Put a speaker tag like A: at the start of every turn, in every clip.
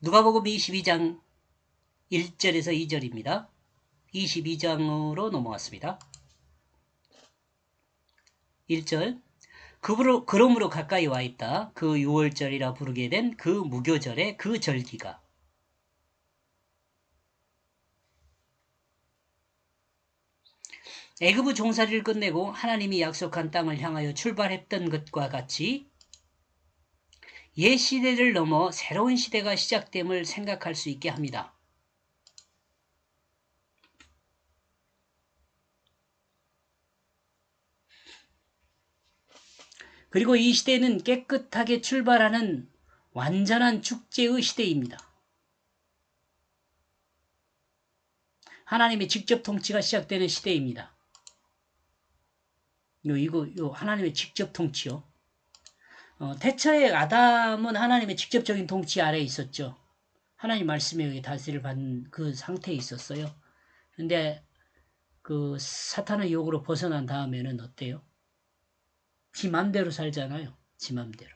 A: 누가복음 22장 1절에서 2절입니다. 22장으로 넘어왔습니다. 1절 그러므로, 그러므로 가까이 와 있다. 그 6월절이라 부르게 된 그 무교절의 그 절기가 애굽의 종살이를 끝내고 하나님이 약속한 땅을 향하여 출발했던 것과 같이 옛 시대를 넘어 새로운 시대가 시작됨을 생각할 수 있게 합니다. 그리고 이 시대는 깨끗하게 출발하는 완전한 축제의 시대입니다. 하나님의 직접 통치가 시작되는 시대입니다. 요, 이거, 요, 하나님의 직접 통치요. 어, 태초에 아담은 하나님의 직접적인 통치 아래에 있었죠. 하나님 말씀에 의해 다스리를 받는 그 상태에 있었어요. 근데 그 사탄의 욕으로 벗어난 다음에는 어때요? 지 맘대로 살잖아요. 지 맘대로.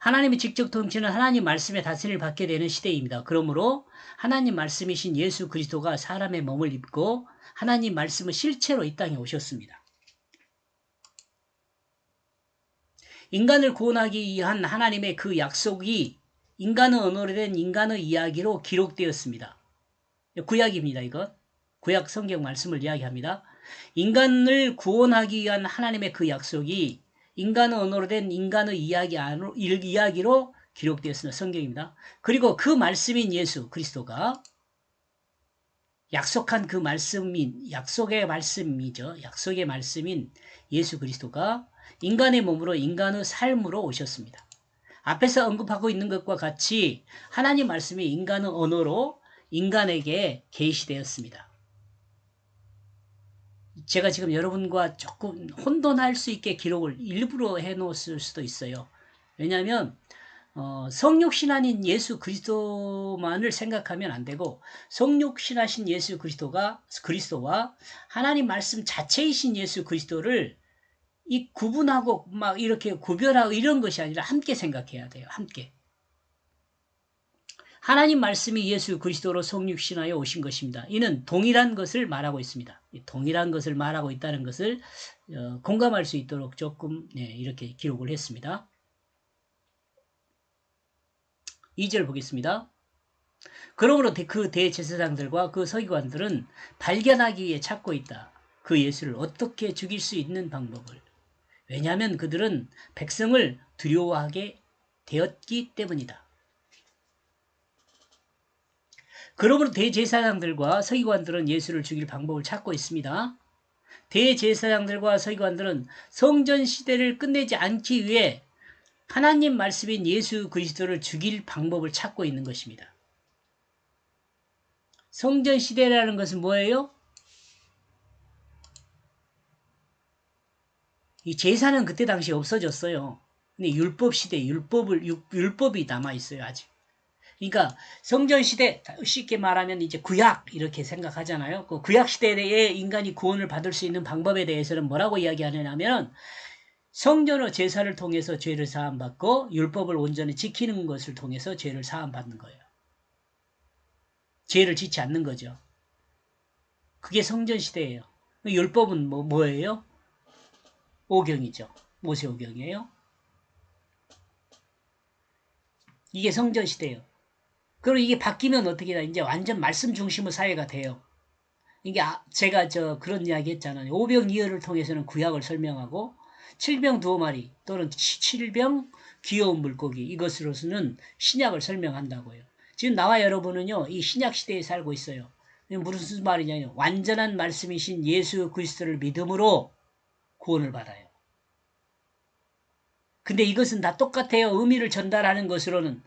A: 하나님의 직접 통치는 하나님 말씀에 다스림을 받게 되는 시대입니다. 그러므로 하나님 말씀이신 예수 그리스도가 사람의 몸을 입고 하나님 말씀을 실체로 이 땅에 오셨습니다. 인간을 구원하기 위한 하나님의 그 약속이 인간의 언어로 된 인간의 이야기로 기록되었습니다. 구약입니다, 이거. 구약 성경 말씀을 이야기합니다. 인간을 구원하기 위한 하나님의 그 약속이 인간의 언어로 된 인간의 이야기 안으로, 이야기로 기록되었습니다. 성경입니다. 그리고 그 말씀인 예수 그리스도가 약속한 그 말씀인 약속의 말씀이죠. 약속의 말씀인 예수 그리스도가 인간의 몸으로 인간의 삶으로 오셨습니다. 앞에서 언급하고 있는 것과 같이 하나님 말씀이 인간의 언어로 인간에게 계시되었습니다. 제가 지금 여러분과 조금 혼돈할 수 있게 기록을 일부러 해놓았을 수도 있어요. 왜냐하면 어, 성육신하신 예수 그리스도만을 생각하면 안 되고 성육신하신 예수 그리스도가 그리스도와 하나님 말씀 자체이신 예수 그리스도를 이 구분하고 막 이렇게 구별하고 이런 것이 아니라 함께 생각해야 돼요. 함께. 하나님 말씀이 예수 그리스도로 성육신하여 오신 것입니다. 이는 동일한 것을 말하고 있습니다. 동일한 것을 말하고 있다는 것을 어, 공감할 수 있도록 조금 네, 이렇게 기록을 했습니다. 2절 보겠습니다. 그러므로 그 대제사장들과 그 서기관들은 발견하기 위해 찾고 있다. 그 예수를 어떻게 죽일 수 있는 방법을. 왜냐하면 그들은 백성을 두려워하게 되었기 때문이다. 그러므로 대제사장들과 서기관들은 예수를 죽일 방법을 찾고 있습니다. 대제사장들과 서기관들은 성전 시대를 끝내지 않기 위해 하나님 말씀인 예수 그리스도를 죽일 방법을 찾고 있는 것입니다. 성전 시대라는 것은 뭐예요? 이 제사는 그때 당시 없어졌어요. 근데 율법 시대, 율법을, 율법이 남아 있어요, 아직. 그러니까 성전 시대, 쉽게 말하면 이제 구약, 이렇게 생각하잖아요. 그 구약 시대에 인간이 구원을 받을 수 있는 방법에 대해서는 뭐라고 이야기하느냐면, 성전의 제사를 통해서 죄를 사함 받고, 율법을 온전히 지키는 것을 통해서 죄를 사함 받는 거예요. 죄를 짓지 않는 거죠. 그게 성전 시대예요. 율법은 뭐, 뭐예요? 오경이죠. 모세오경이에요. 이게 성전 시대예요. 그리고 이게 바뀌면 어떻게 돼? 이제 완전 말씀 중심의 사회가 돼요. 이게 아, 제가 저 그런 이야기 했잖아요. 오병이어를 통해서는 구약을 설명하고 칠병 두어 마리 또는 칠병 귀여운 물고기 이것으로서는 신약을 설명한다고요. 지금 나와 여러분은요 이 신약 시대에 살고 있어요. 무슨 말이냐면 완전한 말씀이신 예수 그리스도를 믿음으로 구원을 받아요. 근데 이것은 다 똑같아요. 의미를 전달하는 것으로는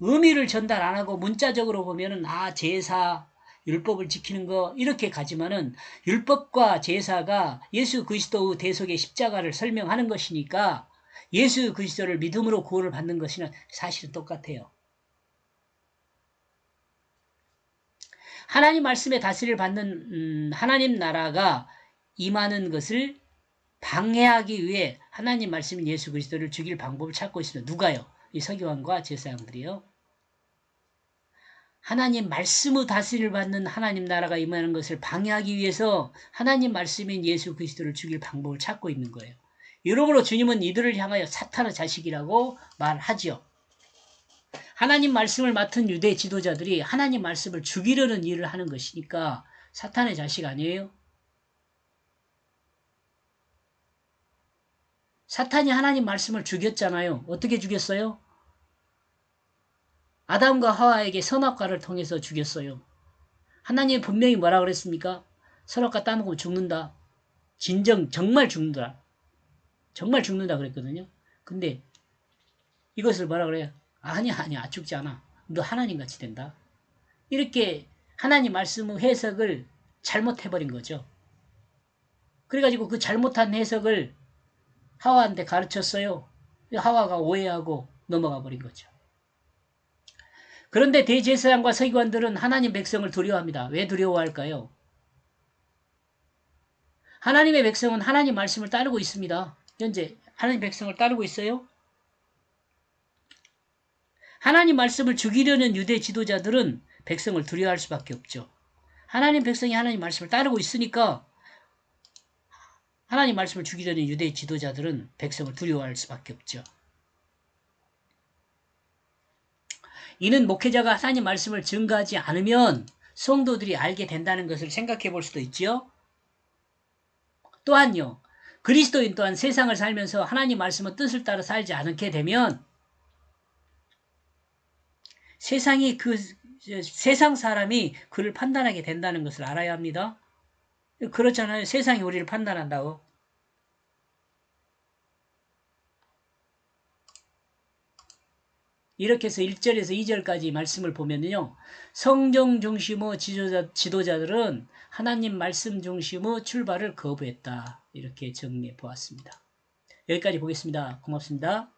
A: 의미를 전달 안 하고 문자적으로 보면은 아 제사 율법을 지키는 거 이렇게 가지만은 율법과 제사가 예수 그리스도의 대속의 십자가를 설명하는 것이니까 예수 그리스도를 믿음으로 구원을 받는 것이는 사실은 똑같아요. 하나님 말씀에 다스리를 받는 음, 하나님 나라가 임하는 것을 방해하기 위해 하나님 말씀인 예수 그리스도를 죽일 방법을 찾고 있습니다. 누가요? 이 서기관과 제사장들이요. 하나님 말씀의 다스리를 받는 하나님 나라가 임하는 것을 방해하기 위해서 하나님 말씀인 예수 그리스도를 죽일 방법을 찾고 있는 거예요. 이러므로 주님은 이들을 향하여 사탄의 자식이라고 말하지요. 하나님 말씀을 맡은 유대 지도자들이 하나님 말씀을 죽이려는 일을 하는 것이니까 사탄의 자식 아니에요? 사탄이 하나님 말씀을 죽였잖아요. 어떻게 죽였어요? 아담과 하와에게 선악과를 통해서 죽였어요. 하나님 분명히 뭐라 그랬습니까? 선악과 따먹으면 죽는다. 진정 정말 죽는다. 정말 죽는다 그랬거든요. 근데 이것을 뭐라 그래요? 아니야 아니야 죽지 않아. 너 하나님 같이 된다. 이렇게 하나님 말씀의 해석을 잘못해버린 거죠. 그래가지고 그 잘못한 해석을 하와한테 가르쳤어요. 하와가 오해하고 넘어가 버린 거죠. 그런데 대제사장과 서기관들은 하나님 백성을 두려워합니다. 왜 두려워할까요? 하나님의 백성은 하나님 말씀을 따르고 있습니다. 현재 하나님 백성을 따르고 있어요. 하나님 말씀을 죽이려는 유대 지도자들은 백성을 두려워할 수밖에 없죠. 하나님 백성이 하나님 말씀을 따르고 있으니까 하나님 말씀을 죽이려는 유대 지도자들은 백성을 두려워할 수밖에 없죠. 이는 목회자가 하나님 말씀을 증거하지 않으면 성도들이 알게 된다는 것을 생각해 볼 수도 있지요. 또한요, 그리스도인 또한 세상을 살면서 하나님 말씀의 뜻을 따라 살지 않게 되면 세상이 그 세상 사람이 그를 판단하게 된다는 것을 알아야 합니다. 그렇잖아요. 세상이 우리를 판단한다고. 이렇게 해서 1절에서 2절까지 말씀을 보면요. 성경 중심의 지도자, 지도자들은 하나님 말씀 중심의 출발을 거부했다. 이렇게 정리해 보았습니다. 여기까지 보겠습니다. 고맙습니다.